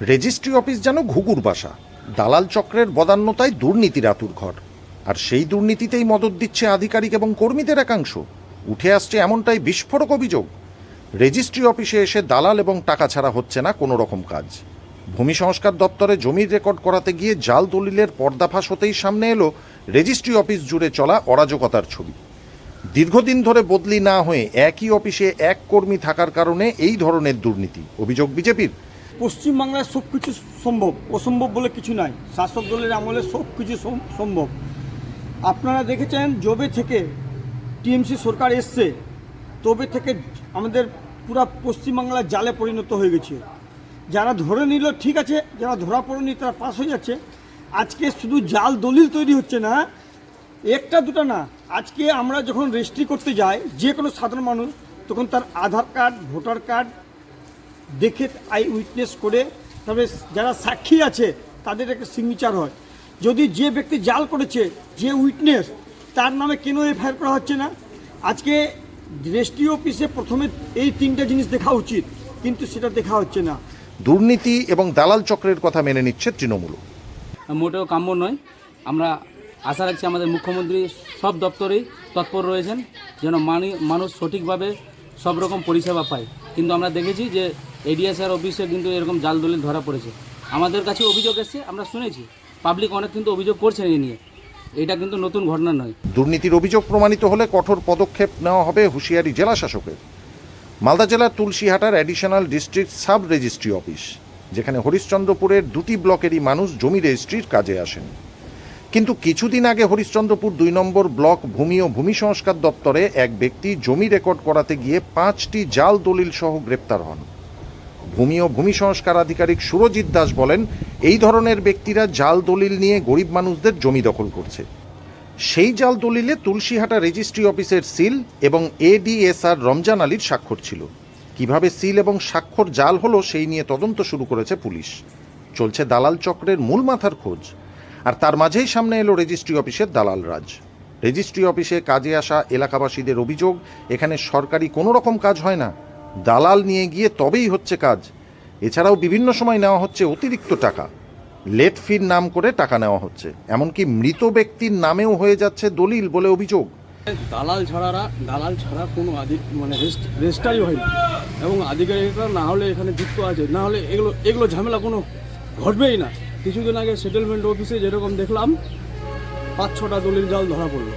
Registry office যেন ঘুঘুর বাসা। দালাল চক্রের বদান্যতায় দুর্নীতির আতুর ঘর। আর সেই দুর্নীতিতেই মদত দিচ্ছে আধিকারিক এবং কর্মীদের একাংশ। উঠে আসছে এমনটাই বিস্ফোরক অভিযোগ। রেজিস্ট্রি অফিসে এসে দালাল এবং টাকা ছাড়া হচ্ছে না কোনো রকম কাজ। ভূমি সংস্কার দপ্তরে জমির রেকর্ড করাতে গিয়ে জাল দলিলের পর্দাফাশ হতেই সামনে এলো রেজিস্ট্রি অফিস জুড়ে চলা অরাজকতার ছবি। দীর্ঘদিন ধরে বদলি না হয়ে একই অফিসে এক কর্মী থাকার কারণে এই ধরনের দুর্নীতি। অভিযোগ বিজেপির। পশ্চিমবাংলায় সব কিছু সম্ভব, অসম্ভব বলে কিছু নাই। শাসক দলের আমলে সব কিছু সম্ভব। আপনারা দেখেছেন জবে থেকে টিএমসি সরকার এসছে, তবে থেকে আমাদের পুরা পশ্চিমবাংলা জালে পরিণত হয়ে গেছে। যারা ধরে নিল, ঠিক আছে, যারা ধরা পড়েনি তারা পাস হয়ে যাচ্ছে। আজকে শুধু জাল দলিল তৈরি হচ্ছে না, একটা দুটো না। আজকে আমরা যখন রেজিস্ট্রি করতে যাই, যে কোনো সাধারণ মানুষ, তখন তার আধার কার্ড, ভোটার কার্ড দেখে আই উইটনেস করে তবে যারা সাক্ষী আছে তাদের একটা সিগনেচার হয়। যদি যে ব্যক্তি জাল করেছে যে উইটনেস তার নামে কেন এফআইআর করা হচ্ছে না? আজকে রেজিস্ট্রি অফিসে প্রথমে এই তিনটা জিনিস দেখা উচিত কিন্তু সেটা দেখা হচ্ছে না। দুর্নীতি এবং দালাল চক্রের কথা মেনে নিচ্ছে তৃণমূল। মোটেও কাম্য নয়। আমরা আশা রাখছি আমাদের মুখ্যমন্ত্রী সব দপ্তরেই তৎপর রয়েছেন যেন মানি মানুষ সঠিকভাবে সব রকম পরিষেবা পায়। কিন্তু আমরা দেখেছি যে এডিএসআর অফিসে কিন্তু এরকম জাল দলিল ধরা পড়েছে। আমাদের কাছে অভিযোগ এসছে, আমরা শুনেছি। পাবলিক অনেক কিন্তু অভিযোগ করছেন এই নিয়ে। এটা কিন্তু নতুন ঘটনা নয়। দুর্নীতির অভিযোগ প্রমাণিত হলে কঠোর পদক্ষেপ নেওয়া হবে হুঁশিয়ারি জেলা শাসকের। মালদা জেলার তুলসীহাটার additional district sub registry office যেখানে হরিশ্চন্দ্রপুরের দুটি ব্লকেরই মানুষ জমি রেজিস্ট্রির কাজে আসেন। কিন্তু কিছুদিন আগে হরিশ্চন্দ্রপুর দুই নম্বর ব্লক ভূমি ও ভূমি সংস্কার দপ্তরে এক ব্যক্তি জমি রেকর্ড করাতে গিয়ে পাঁচটি জাল দলিল সহ গ্রেপ্তার হন। ভূমি ও ভূমি সংস্কার আধিকারিক সুরজিৎ দাস বলেন, এই ধরনের ব্যক্তিরা জাল দলিল নিয়ে গরিব মানুষদের জমি দখল করছে। সেই জাল দলিলে তুলসীহাটা রেজিস্ট্রি অফিসের সিল এবং এডিএসআর রমজান আলীর স্বাক্ষর ছিল। কীভাবে সিল এবং স্বাক্ষর জাল হলো সেই নিয়ে তদন্ত শুরু করেছে পুলিশ। চলছে দালাল চক্রের মূল মাথার খোঁজ। আর তার মাঝেই সামনে এলো রেজিস্ট্রি অফিসের দালাল রাজ। রেজিস্ট্রি অফিসে কাজে আসা এলাকাবাসীদের অভিযোগ, এখানে সরকারি কোনো রকম কাজ হয় না। দালাল নিয়ে গিয়ে তবেই হচ্ছে কাজ। এছাড়াও বিভিন্ন সময় নেওয়া হচ্ছে অতিরিক্ত টাকা। লেট ফির নাম করে টাকা নেওয়া হচ্ছে। এমনকি মৃত ব্যক্তির নামেও হয়ে যাচ্ছে দলিল বলে অভিযোগ। দালাল ছাড়ারা, দালাল ছাড়া কোনো আধিক মানে রেজিস্টারই হয় না। এবং আধিকারিকরা না হলে এখানে যুক্ত আছে, না হলে এগুলো এগুলো ঝামেলা কোনো ঘটবেই না। কিছুদিন আগে সেটেলমেন্ট অফিসে যেরকম দেখলাম পাঁচ ছটা দলিল জাল ধরা পড়ল।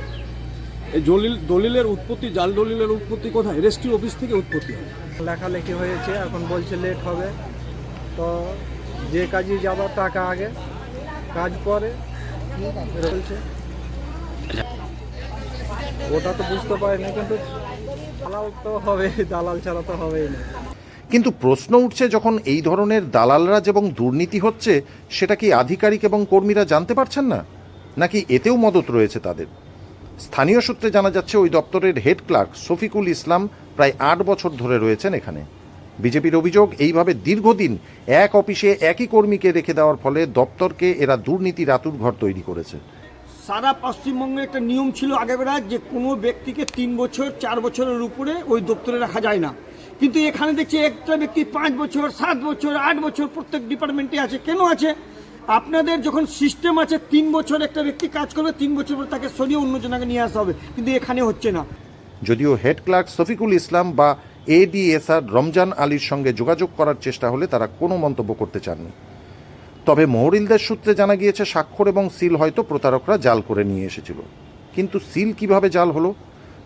এই দলিল দলিলের উৎপত্তি জাল দলিলের উৎপত্তি কোথায়? রেজিস্ট্রি অফিস থেকে উৎপত্তি হয়। লেখালেখি হয়েছে এখন বলছে লেট হবে। তো যে কাজে যাবার টাকা আগে কাজ পরে বলছে। ওটা তো বুঝতে পারিনি কিন্তু দালাল তো হবে দালাল ছাড়া তো হবেই না। কিন্তু প্রশ্ন উঠছে যখন এই ধরনের দালালরাজ এবং দুর্নীতি হচ্ছে সেটা কি আধিকারিক এবং কর্মীরা জানতে পারছেন না? নাকি এতেও মদত রয়েছে তাদের? স্থানীয় সূত্রে জানা যাচ্ছে, ওই দপ্তরের হেড ক্লার্ক শফিকুল ইসলাম প্রায় আট বছর ধরে রয়েছেন এখানে। বিজেপির অভিযোগ, এইভাবে দীর্ঘদিন এক অফিসে একই কর্মীকে রেখে দেওয়ার ফলে দপ্তরকে এরা দুর্নীতির আতুর ঘর তৈরি করেছে। সারা পশ্চিমবঙ্গে একটা নিয়ম ছিল আগেবেলা যে কোনো ব্যক্তিকে তিন বছর, চার বছরের উপরে ওই দপ্তরে রাখা যায় না। কিন্তু এখানে দেখছি একটা ব্যক্তি পাঁচ বছর, সাত বছর, আট বছর প্রত্যেক ডিপার্টমেন্টে আছে। কেন আছে? আপনাদের যখন সিস্টেম আছে, তিন বছর একটা ব্যক্তি কাজ করবে, তিন বছর পর তাকে সরিয়ে অন্য জনাকে নিয়ে আসা হবে। কিন্তু এখানে হচ্ছে না। যদিও হেড ক্লার্ক শফিকুল ইসলাম বা এডিএসআর রমজান আলীর সঙ্গে যোগাযোগ করার চেষ্টা হলে তারা কোনো মন্তব্য করতে চাননি। তবে মহরিলদের সূত্রে জানা গিয়েছে, স্বাক্ষর এবং সিল হয়তো প্রতারকরা জাল করে নিয়ে এসেছিল। কিন্তু সিল কীভাবে জাল হলো?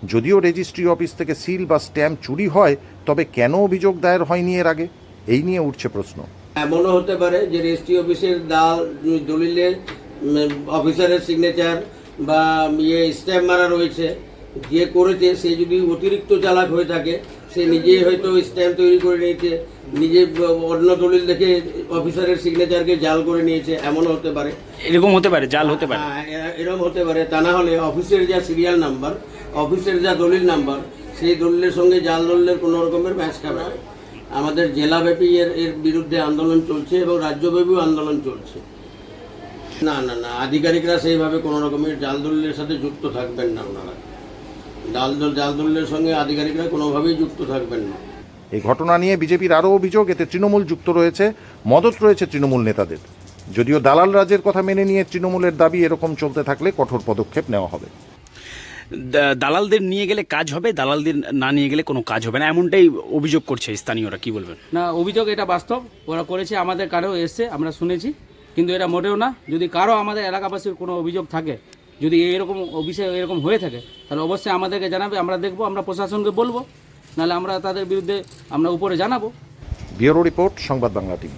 যদিও রেজিস্ট্রি অফিস থেকে সিল বা স্ট্যাম্প চুরি হয়, তবে কেন অভিযোগ দায়ের হয়নি এর আগে? এই নিয়ে উঠছে প্রশ্ন। এমনও হতে পারে যে রেজিস্ট্রি অফিসের দাল দলিলে অফিসারের সিগনেচার বা ইয়ে স্ট্যাম্প মারা রয়েছে। যে করেছে সে যদি অতিরিক্ত চালাক হয়ে থাকে সে নিজেই হয়তো স্ট্যাম্প তৈরি করে নিয়েছে নিজে অন্য দলিল দেখে অফিসারের সিগনেচারকে জাল করে নিয়েছে এমনও হতে পারে। এরকম হতে পারে জাল হতে পারে। হ্যাঁ, এরকম হতে পারে। তা না হলে অফিসের যা সিরিয়াল নাম্বার অফিসের যা দলিল নাম্বার সেই দলিলের সঙ্গে জাল দলিলের কোনো রকমের ম্যাচ খাবে না। আমাদের জেলাব্যাপী এর এর বিরুদ্ধে আন্দোলন চলছে এবং রাজ্যব্যাপীও আন্দোলন চলছে। না না না, আধিকারিকরা সেইভাবে কোনো রকমের জাল দলিলের সাথে যুক্ত থাকবেন না ওনারা। জাল দল জাল দলিলের সঙ্গে আধিকারিকরা কোনোভাবেই যুক্ত থাকবেন না। এই ঘটনা নিয়ে বিজেপির আরও অভিযোগ, এতে তৃণমূল যুক্ত রয়েছে, মদত রয়েছে তৃণমূল নেতাদের। যদিও দালাল রাজের কথা মেনে নিয়ে তৃণমূলের দাবি এরকম চলতে থাকলে কঠোর পদক্ষেপ নেওয়া হবে। দালালদের নিয়ে গেলে কাজ হবে দালালদের না নিয়ে গেলে কোনো কাজ হবে না। এমনটাই অভিযোগ করছে স্থানীয়রা কি বলবেন? না অভিযোগ এটা বাস্তব। ওরা করেছে আমাদের কারও এসছে আমরা শুনেছি। কিন্তু এটা মোটেও না। যদি কারও আমাদের এলাকাবাসীর কোনো অভিযোগ থাকে যদি এরকম অভিষেক এরকম হয়ে থাকে তাহলে অবশ্যই আমাদেরকে জানাবে আমরা দেখব আমরা প্রশাসনকে বলব। নাহলে আমরা তাদের বিরুদ্ধে আমরা উপরে জানাব। ব্যুরো রিপোর্ট সংবাদ বাংলা টিভি।